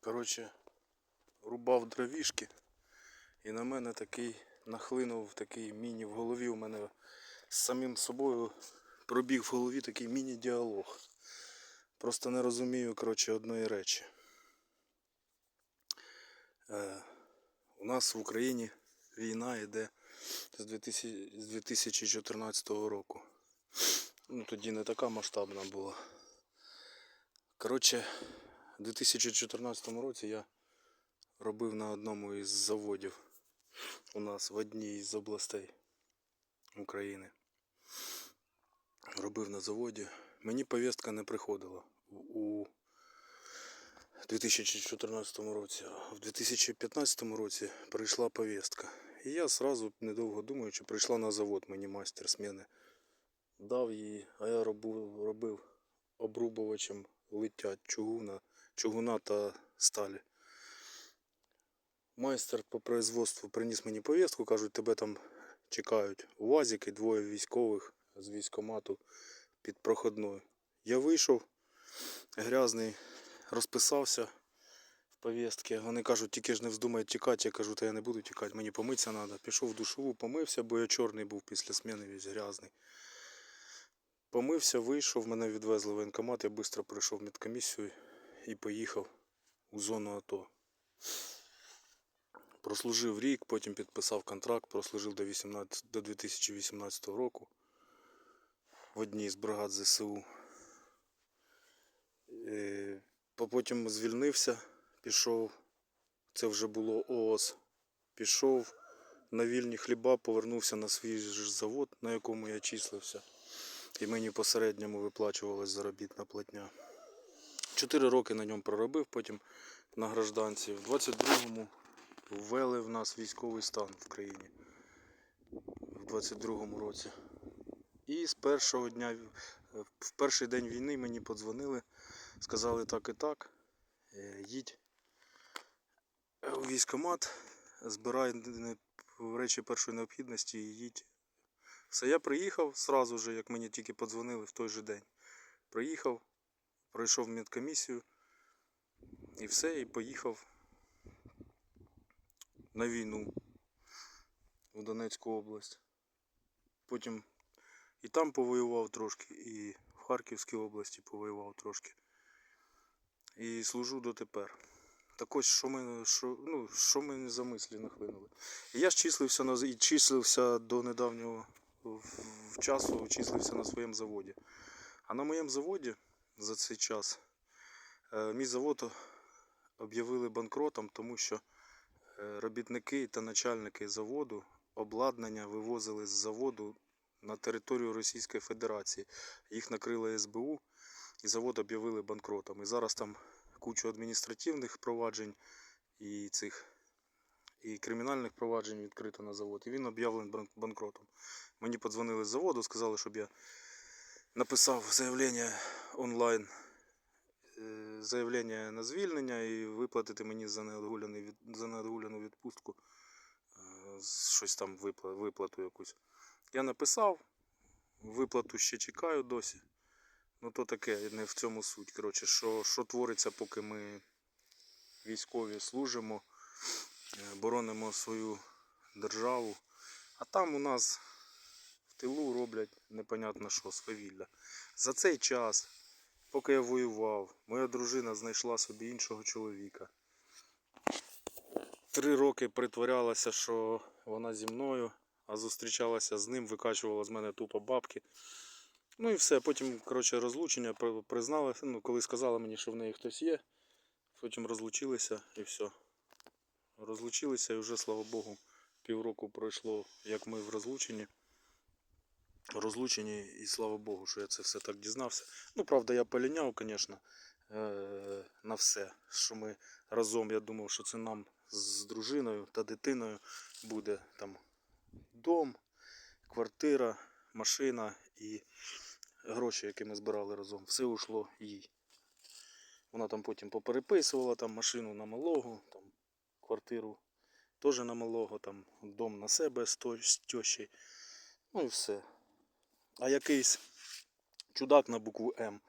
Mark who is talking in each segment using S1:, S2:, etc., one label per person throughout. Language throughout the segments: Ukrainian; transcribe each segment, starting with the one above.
S1: Коротше, рубав дровішки, і на мене такий нахлинув такий міні в голові. У мене з самим собою пробіг в голові такий міні-діалог. Просто не розумію, коротше, одної речі. Е, у нас в Україні війна йде з 2000 з 2014 року. Ну, тоді не така масштабна була. Коротше, у 2014 році я робив на одному із заводів у нас в одній із областей України. Робив на заводі. Мені повістка не приходила у 2014 році. А в 2015 році прийшла повістка. І я сразу, недовго думаючи, прийшла на завод мені майстер зміни. Дав її, а я робив, робив обрубувачем лиття чугуна, чугуна та сталі. Майстер по производству приніс мені повістку, кажуть, тебе там чекають УАЗики, двоє військових з військомату під проходною. Я вийшов, грязний, розписався в повістці. Вони кажуть, тільки ж не вздумай тікати. Я кажу, та я не буду тікати, мені помитися треба. Пішов в душову, помився, бо я чорний був після зміни, весь грязний. Помився, вийшов, мене відвезли в воєнкомат, я швидко пройшов медкомісію і поїхав у зону АТО. Прослужив рік, потім підписав контракт, прослужив до, 18, до 2018 року в одній з бригад ЗСУ. Е, Потім звільнився, пішов, це вже було ООС, пішов на вільні хліба, повернувся на свій ж завод, на якому я числився. І мені по середньому виплачувалась заробітна платня. Чотири роки на ньому проробив, потім на гражданці. В 22-му ввели в нас військовий стан в країні. В 22-му році. І з першого дня, е, в перший день війни мені подзвонили, сказали так і так, е, їдь у військкомат, збирай речі першої необхідності і їдь. Все, я приїхав сразу же, як мені тільки подзвонили в той же день. Приїхав, пройшов медкомісію і все, і поїхав на війну в Донецьку область. Потім і там повоював трошки, і в Харківській області повоював трошки. І служу дотепер. Так ось, що ми, що, ну, що ми за мислі нахлинули. Я ж числився на, і числився до недавнього в, в часу, числився на своєму заводі. А на моєму заводі за цей час е, мій завод об'явили банкротом, тому що е, робітники та начальники заводу обладнання вивозили з заводу на територію Російської Федерації. Їх накрила СБУ і завод об'явили банкротом. І зараз там кучу адміністративних проваджень і цих і кримінальних проваджень відкрито на завод. І він об'явлений банкротом. Мені подзвонили з заводу, сказали, щоб я написав заявлення онлайн, е, заявлення на звільнення і виплатити мені за неодгуляний від- за неодгуляну відпустку е, щось там випла- виплату якусь. Я написав, виплату ще чекаю досі. Ну то таке, не в цьому суть. Коротше, що, що твориться, поки ми військові служимо, е, боронимо свою державу. А там у нас в тилу роблять непонятно що, свавілля. За цей час, поки я воював, моя дружина знайшла собі іншого чоловіка. Три роки притворялася, що вона зі мною, а зустрічалася з ним, викачувала з мене тупо бабки. Ну і все. Потім, коротше, розлучення при- признала, ну, коли сказала мені, що в неї хтось є. Потім розлучилися і все. Розлучилися і вже, слава Богу, півроку пройшло, як ми в розлученні. Розлучені, і слава Богу, що я це все так дізнався. Ну, правда, я поліняв, звісно, е- на все. Що ми разом, я думав, що це нам з дружиною та дитиною буде там дом, квартира, машина і гроші, які ми збирали разом. Все ушло їй. Вона там потім попереписувала там машину на малого, там квартиру теж на малого, там дом на себе з то- Ну і все. А якийсь чудак на букву М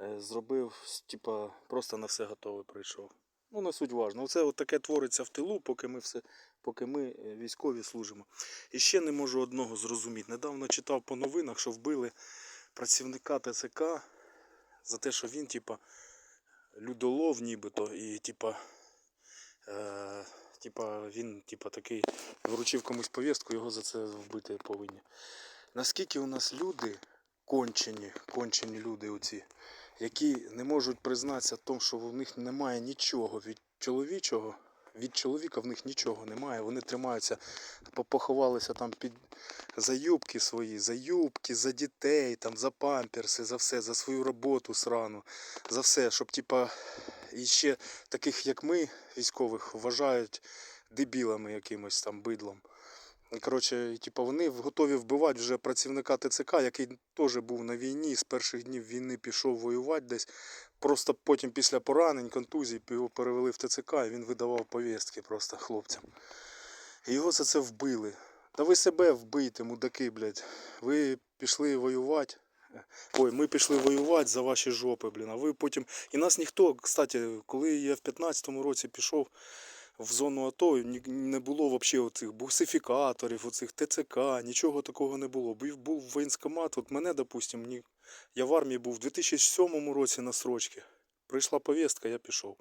S1: е, зробив, типа, просто на все готове прийшов. Ну, не суть важно. Оце от таке твориться в тилу, поки ми все, поки ми е, військові служимо. І ще не можу одного зрозуміти. Недавно читав по новинах, що вбили працівника ТЦК за те, що він, типа, людолов нібито, і типа. Е, типа він типа такий вручив комусь повістку, його за це вбити повинні. Наскільки у нас люди кончені, кончені люди оці, які не можуть признатися в тому, що в них немає нічого від чоловічого, від чоловіка в них нічого немає. Вони тримаються, по- поховалися там під за юбки свої, за юбки, за дітей, там, за памперси, за все, за свою роботу срану, за все, щоб типа і ще таких, як ми, військових, вважають дебілами якимось там бидлом. Коротше, і, типа, вони готові вбивати вже працівника ТЦК, який теж був на війні, з перших днів війни пішов воювати десь. Просто потім після поранень, контузій його перевели в ТЦК, і він видавав повістки просто хлопцям. І його за це вбили. Та ви себе вбийте, мудаки, блядь. Ви пішли воювати. Ой, ми пішли воювати за ваші жопи, блін. А ви потім. І нас ніхто, кстати, коли я в 15-му році пішов в зону АТО, не було взагалі оцих бусифікаторів, оцих ТЦК, нічого такого не було. Був, воєнкомат, от мене, допустим, я в армії був в 2007 році на срочці. Прийшла повістка, я пішов.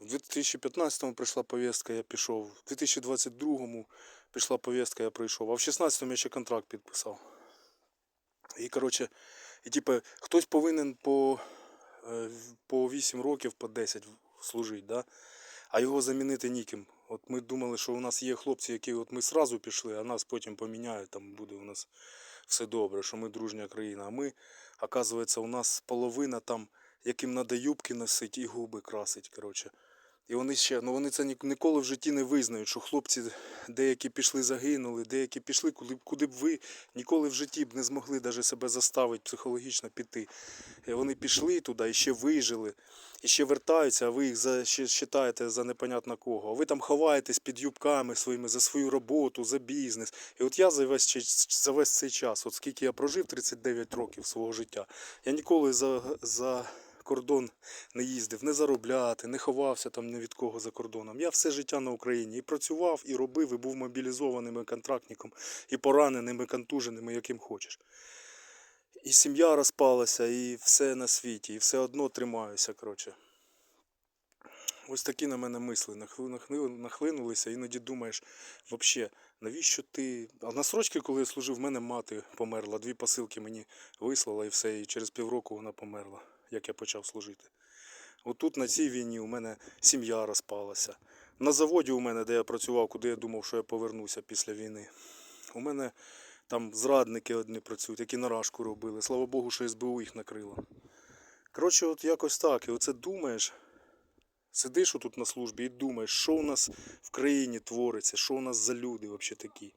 S1: В 2015-му прийшла повістка, я пішов. В 2022-му прийшла повістка, я прийшов. А в 16-му я ще контракт підписав. І, коротше, і типу, хтось повинен по, е, по 8 років, по 10 служити, да? А його замінити ніким. От ми думали, що у нас є хлопці, які от ми сразу пішли, а нас потім поміняють, там буде у нас все добре, що ми дружня країна. А ми, оказується, у нас половина там, яким треба юбки носити і губи красить. Коротше. І вони ще, ну вони це ніколи в житті не визнають, що хлопці деякі пішли загинули, деякі пішли, куди, куди б ви ніколи в житті б не змогли навіть себе заставити психологічно піти. І вони пішли туди і ще вижили, і ще вертаються, а ви їх за, ще вважаєте за непонятно кого. А ви там ховаєтесь під юбками своїми за свою роботу, за бізнес. І от я за весь, за весь цей час, от скільки я прожив, 39 років свого життя, я ніколи за, за кордон не їздив, не заробляти, не ховався там ні від кого за кордоном. Я все життя на Україні і працював, і робив, і був мобілізованим і контрактником, і пораненим, і контуженим, і яким хочеш. І сім'я розпалася, і все на світі, і все одно тримаюся, коротше. Ось такі на мене мисли нахли- нахли- нахлинулися, іноді думаєш, взагалі, навіщо ти. А на срочки, коли я служив, в мене мати померла. Дві посилки мені вислала і все, і через півроку вона померла, як я почав служити. Отут на цій війні у мене сім'я розпалася. На заводі у мене, де я працював, куди я думав, що я повернуся після війни. У мене там зрадники одні працюють, які наражку робили. Слава Богу, що СБУ їх накрило. Коротше, от якось так. І оце думаєш, сидиш отут на службі і думаєш, що у нас в країні твориться, що у нас за люди взагалі такі.